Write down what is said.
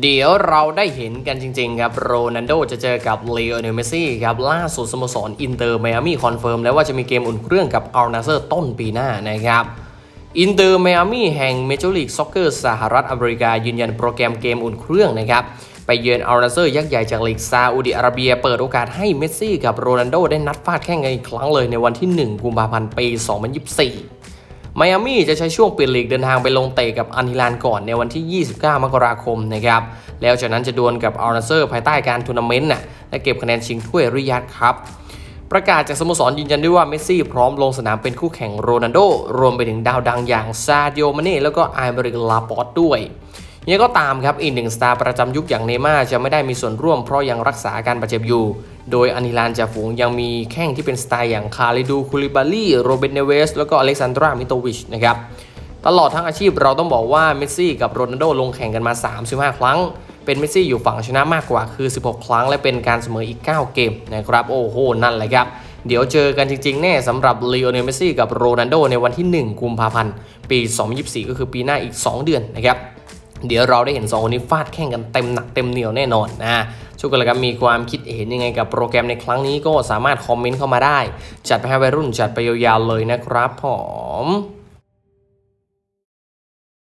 เดี๋ยวเราได้เห็นกันจริง ๆ ครับโรนัลโดจะเจอกับเลโอเนลเมสซี่ครับล่าสุดสโมสรอินเตอร์ไมอามี่คอนเฟิร์มแล้วว่าจะมีเกมอุ่นเครื่องกับอัลนาเซอร์ต้นปีหน้านะครับอินเตอร์ไมอามี่แห่งเมเจอร์ลีกซ็อกเกอร์สหรัฐอเมริกา ยืนยันโปรแกรมเกมอุ่นเครื่องนะครับไปเยือนอัลนาเซอร์ยักษ์ใหญ่จากลีกซาอุดิอาระเบีย เปิดโอกาสให้เมสซี่กับโรนัลโดได้นัดฟาดแข่งกันอีกครั้งเลยในวันที่ 1 กุมภาพันธ์ปี 2024 ไมอามี่จะใช้ช่วงเปลี่ยนลีกเดินทางไปลงเตะกับอันฮิลานก่อนในวันที่ 29 มกราคมนะครับแล้วจากนั้นจะดวลกับอัลนาเซอร์ภายใต้การทัวร์นาเมนต์น่ะและเก็บคะแนนชิงถ้วยริยัดครับประกาศจากสโมสรยืนยันด้วยว่าเมสซี่พร้อมลงสนามเป็นคู่แข่งโรนัลโด รวมไปถึงดาวดังอย่างซาดิโอมาเน่แล้วก็ไอเบริกลาปอตด้วย ยังก็ตามครับอีกหนึ่งสตาร์ประจำยุคอย่างเนม่าจะไม่ได้มีส่วนร่วมเพราะยังรักษาการบาดเจ็บอยู่ โดยอานิลานจ่าฝูงยังมีแข้งที่เป็นสไตล์อย่างคาริดูคูลิบาลีโรเบนเนเวส แล้วก็อเล็กซานดรามิโตวิชนะครับตลอดทั้งอาชีพเราต้องบอกว่าเมสซี่กับโรนัลโดลงแข่งกันมา 35 ครั้ง เป็นเมสซี่อยู่ฝั่งชนะมากกว่าคือ 16 ครั้ง และเป็นการเสมออีก 9 เกมนะครับโอ้โหนั่นแหละครับ เดี๋ยวเจอกันจริงๆ แน่สำหรับลีโอเนลเมสซี่กับโรนัลโดในวันที่ 1 กุมภาพันธ์ ปี 2024 ก็คือปีหน้าอีก 2 เดือนนะครับ เดี๋ยวเราได้เห็น 2 คนนี้ฟาดแข่งกันเต็มหนักเต็มเหนียวแน่นอนนะช่วยกันละกันมีความคิดเห็นยังไงกับโปรแกรมในครั้งนี้ก็สามารถคอมเมนต์เข้ามาได้ จัดไปให้วัยรุ่นจัดไปยาวๆเลยนะครับผม